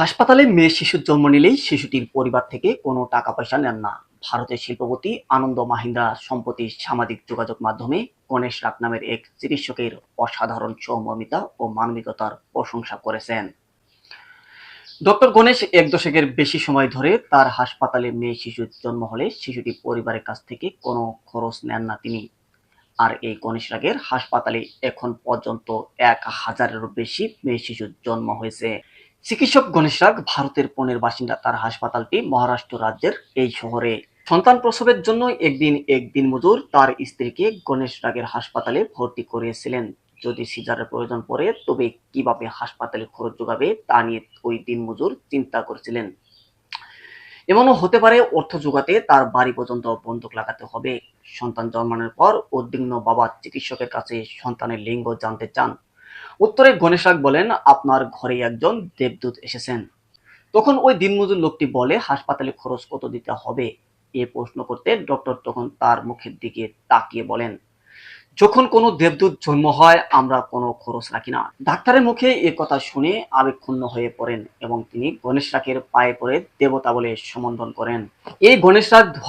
হাসপাতালে মেয়ে শিশুর জন্ম নিলেই শিশুটির পরিবার থেকে কোনো টাকা পয়সা নেন না। ভারতের শিল্পপতি আনন্দ মাহিন্দ্রা সম্প্রতি সামাজিক যোগাযোগ মাধ্যমে গণেশ রাগ নামের এক চিকিৎসকের অসাধারণ সৌমর্মিতা ও মানবিকতার প্রশংসা করেছেন। ডক্টর গণেশ এক দশকের বেশি সময় ধরে তার হাসপাতালে মেয়ে শিশুর জন্ম হলে শিশুটি পরিবারের কাছ থেকে কোনো খরচ নেন না তিনি। আর এই গণেশ রাগের হাসপাতালে এখন পর্যন্ত এক হাজারেরও বেশি মেয়ে শিশুর জন্ম হয়েছে। চিকিৎসক গণেশ রাগ ভারতের পুনের বাসিন্দা তার হাসপাতালটি মহারাষ্ট্র রাজ্যের এই শহরে। সন্তান প্রসবের জন্য একদিন একদিন মজুর তার স্ত্রীকে গণেশ রাগের হাসপাতালে ভর্তি করিয়েছিলেন যদি সিজারের প্রয়োজন পড়ে, তবে কীভাবে হাসপাতালে খরচ যোগাবে তা নিয়ে ওই দিন মজুর চিন্তা করছিলেন। এমনও হতে পারে অর্থ যোগাতে তার বাড়ি পর্যন্ত বন্দুক লাগাতে হবে। সন্তান জন্মানোর পর উদ্বিগ্ন বাবা চিকিৎসকের কাছে সন্তানের লিঙ্গ জানতে চান। উত্তরে গণেশাক বলেন, আপনার ঘরে একজন দেবদূত এসেছেন। তখন ওই দিনমজুর লোকটি বলে, হাসপাতালে খরচ কত দিতে হবে? এ প্রশ্ন করতে ডক্টর তখন তার মুখের দিকে তাকিয়ে বলেন যখন কোনো দেবদূত জন্ম হয়, আমরা কোনো খরচ রাখি না। ডাক্তারের মুখে এ কথা শুনে আবেগক্ষুণ্ণ হয়ে পড়েন এবং তিনি গণেশ রাকের পায়ে পড়ে দেবতা বলে সম্বোধন করেন। এই গণেশ রাগ দু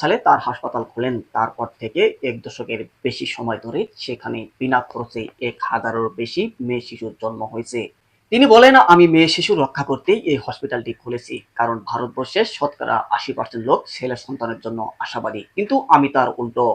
সালে তার হাসপাতাল খোলেন। তারপর থেকে এক দশকের বেশি সময় ধরে সেখানে বিনা খরচে এক হাজারেরও বেশি মেয়ে শিশুর জন্ম হয়েছে। তিনি বলেন, আমি মেয়ে শিশু রক্ষা করতেই এই হসপিটালটি খুলেছি, কারণ ভারতবর্ষের শতকরা আশি পার্সেন্ট লোক ছেলে সন্তানের জন্য আশাবাদী, কিন্তু আমি তার উল্টো।